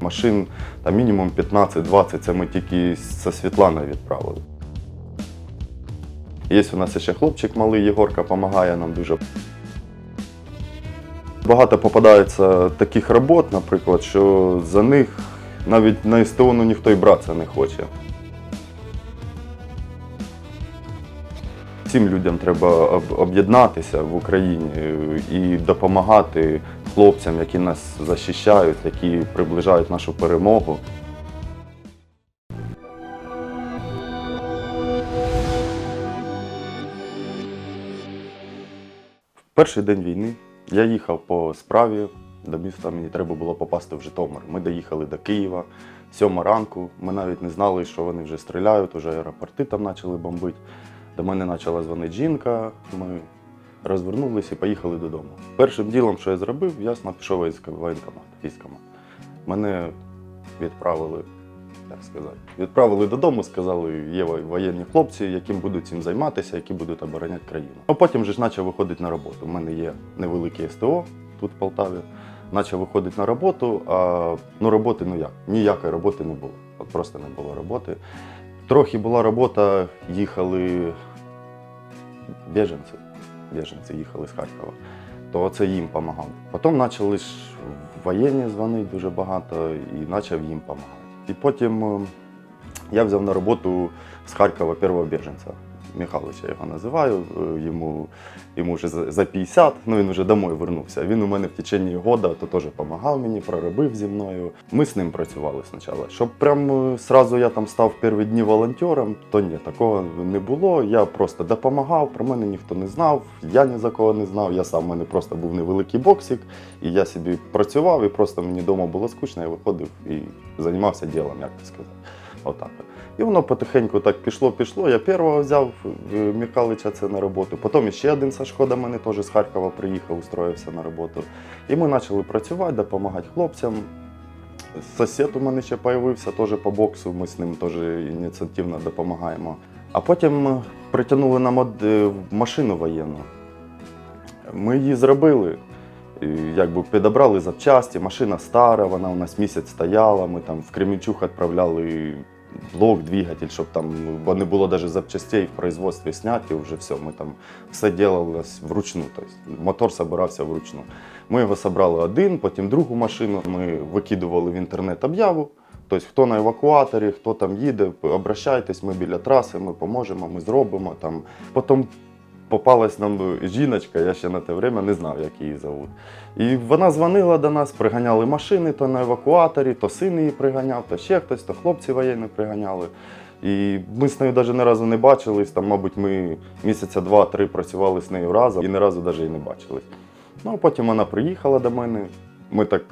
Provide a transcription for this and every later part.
Машин та мінімум 15-20, це ми тільки зі Світланою відправили. Є у нас ще хлопчик малий, Єгорка допомагає нам дуже. Багато попадається таких робот, наприклад, що за них навіть на СТО ну, ніхто і братися не хоче. Всім людям треба об'єднатися в Україні і допомагати хлопцям, які нас захищають, які приближають нашу перемогу. В перший день війни я їхав по справі до міста, мені треба було попасти в Житомир. Ми доїхали до Києва. Сьома ранку. Ми навіть не знали, що вони вже стріляють, уже аеропорти там почали бомбити. До мене почала дзвонити жінка. Ми розвернулися і поїхали додому. Першим ділом, що я зробив, ясно, пішов військ- воєнкомат, військкомат. Мене відправили, як сказати, відправили додому, сказали, є воєнні хлопці, яким будуть цим займатися, які будуть обороняти країну. А потім вже ж почав виходити на роботу. У мене є невелике СТО тут в Полтаві. Почав виходити на роботу, а ну роботи ну як? Ніякої роботи не було. От просто не було роботи. Трохи була робота, їхали біженці. Біженці їхали з Харкова. То це їм допомагав. Потім почали ж воєнні дзвонити дуже багато і почав їм допомагати. І потім е, я взяв на роботу з Харкова першого біженця. Михайловича я його називаю. е, Йому, йому вже за за 50, ну він вже домой вернувся. Він у мене в течение года то теж допомагав мені, проробив зі мною. Ми з ним працювали спочатку. Щоб прям е, сразу я там став перші дні волонтером, то ні, такого не було. Я просто допомагав, про мене ніхто не знав, я ні за кого не знав. Я сам у мене просто був невеликий боксик, і я собі працював, і просто мені вдома було скучно, я виходив і займався ділом, як би сказати. Отак. І воно потихеньку так пішло, пішло. Я першого взяв е, це на роботу. Потім ще один Сашко до мене теж з Харкова приїхав, устроївся на роботу. І ми почали працювати, допомагати хлопцям. Сосед у мене ще з'явився теж по боксу, ми з ним теж ініціативно допомагаємо. А потім притягнули нам е, машину воєнну. Ми її зробили. Якби підібрали запчасті, машина стара, вона у нас місяць стояла. Ми там в Кременчуг відправляли блок, двигатель, щоб там, бо не було навіть запчастей в производстві зняті, вже все. Ми там все робилось вручну. Тобто мотор збирався вручну. Ми його зібрали один, потім другу машину. Ми викидували в інтернет об'яву. Тобто, хто на евакуаторі, хто там їде, обращайтесь, ми біля траси, ми поможемо, ми зробимо. Там. Потім попалась нам жіночка, я ще на те время не знав, як її зовут. І вона дзвонила до нас, приганяли машини то на евакуаторі, то син її приганяв, то ще хтось, то хлопці воєнні приганяли. І ми з нею навіть ні разу не бачились. Там, мабуть, ми місяця два-три працювали з нею разом і ні разу навіть і не бачились. Ну, а потім вона приїхала до мене. Ми так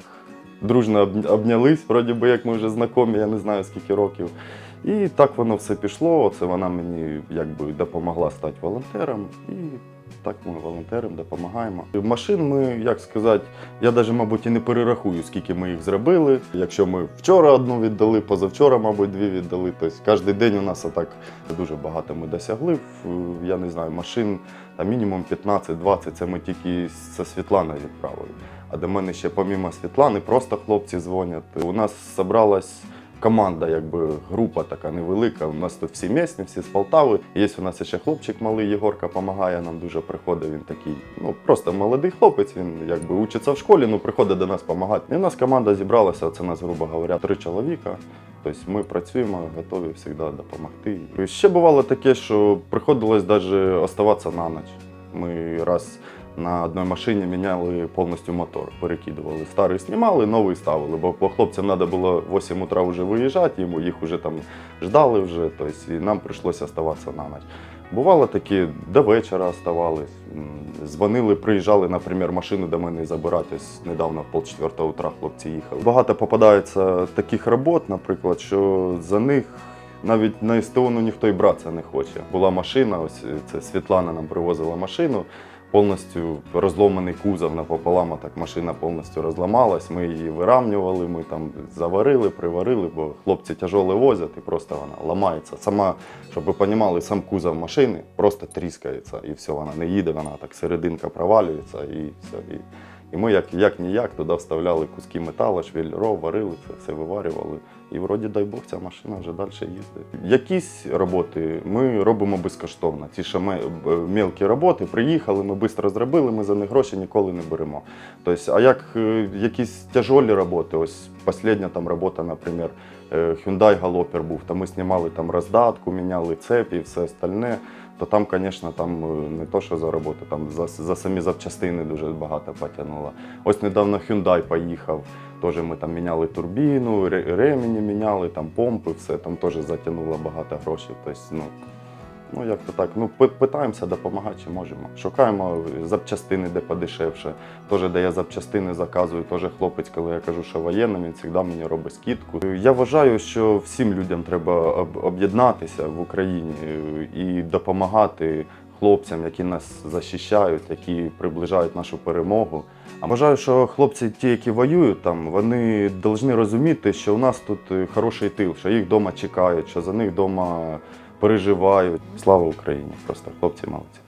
дружно обнялись, вроді би, як ми вже знайомі, я не знаю скільки років. І так воно все пішло. Оце вона мені якби допомогла стати волонтером. І так ми волонтерам допомагаємо. Машин ми, як сказати, я навіть, мабуть, і не перерахую, скільки ми їх зробили. Якщо ми вчора одну віддали, позавчора, мабуть, дві віддали. Тобто кожен день у нас отак дуже багато ми досягли. Я не знаю, машин там мінімум 15-20, це ми тільки зі Світланою відправили. А до мене ще помімо Світлани, просто хлопці дзвонять. У нас зібралась команда, якби група така невелика. У нас тут всі місні, всі з Полтави. Є у нас ще хлопчик малий, Єгорка допомагає нам дуже приходить. Він такий, ну просто молодий хлопець. Він якби учиться в школі, ну приходить до нас допомагати. І у нас команда зібралася. Це нас, грубо говоря, три чоловіка. Тобто ми працюємо, готові завжди допомогти. І ще бувало таке, що приходилось навіть оставатися на ніч. Ми раз на одній машині міняли повністю мотор, перекидували. Старий знімали, новий ставили, бо хлопцям треба було 8 утра вже виїжджати, йому їх вже там ждали, вже, тобто, і нам прийшлося оставатися на ніч. Бувало такі, до вечора оставались. Дзвонили, приїжджали, наприклад, машину до мене забирати. Ось Недавно в полчетвертого утра хлопці їхали. Багато попадається таких робот, наприклад, що за них навіть на СТО ніхто і братися не хоче. Була машина, ось це Світлана нам привозила машину. Повністю розломаний кузов напополам, так машина повністю розламалась. Ми її виравнювали, ми там заварили, приварили, бо хлопці тяжоле возять і просто вона ламається. Сама, щоб ви розуміли, сам кузов машини просто тріскається і все, вона не їде, вона так серединка провалюється і все. І, І ми як, як ніяк туди вставляли куски металу, швеллеров, варили це, все виварювали. І вроді, дай Бог, ця машина вже далі їздить. Якісь роботи ми робимо безкоштовно. Ці ще мелкі роботи приїхали, ми швидко зробили, ми за них гроші ніколи не беремо. Тобто, а як е, якісь тяжолі роботи, ось остання там робота, наприклад, е, Hyundai Galloper був, там ми знімали там роздатку, міняли цепі і все остальне, то там, звісно, там е, не то, що за роботу, там за, за самі запчастини дуже багато потягнуло. Ось недавно Hyundai поїхав, теж ми там міняли турбіну, ре- ремені міняли, там помпи, все, там теж затягнуло багато грошей. Тобто, ну, Ну, як то так. Ну, питаємося допомагати, чи можемо. Шукаємо запчастини, де подешевше. Теж, де я запчастини заказую, теж хлопець, коли я кажу, що воєнним, він завжди мені робить скидку. Я вважаю, що всім людям треба об'єднатися в Україні е, і допомагати хлопцям, які нас захищають, які приближають нашу перемогу. А вважаю, що хлопці, ті, які воюють там, вони повинні розуміти, що у нас тут е, хороший тил, що їх вдома чекають, що за них вдома переживають. Слава Україні! Просто хлопці молодці.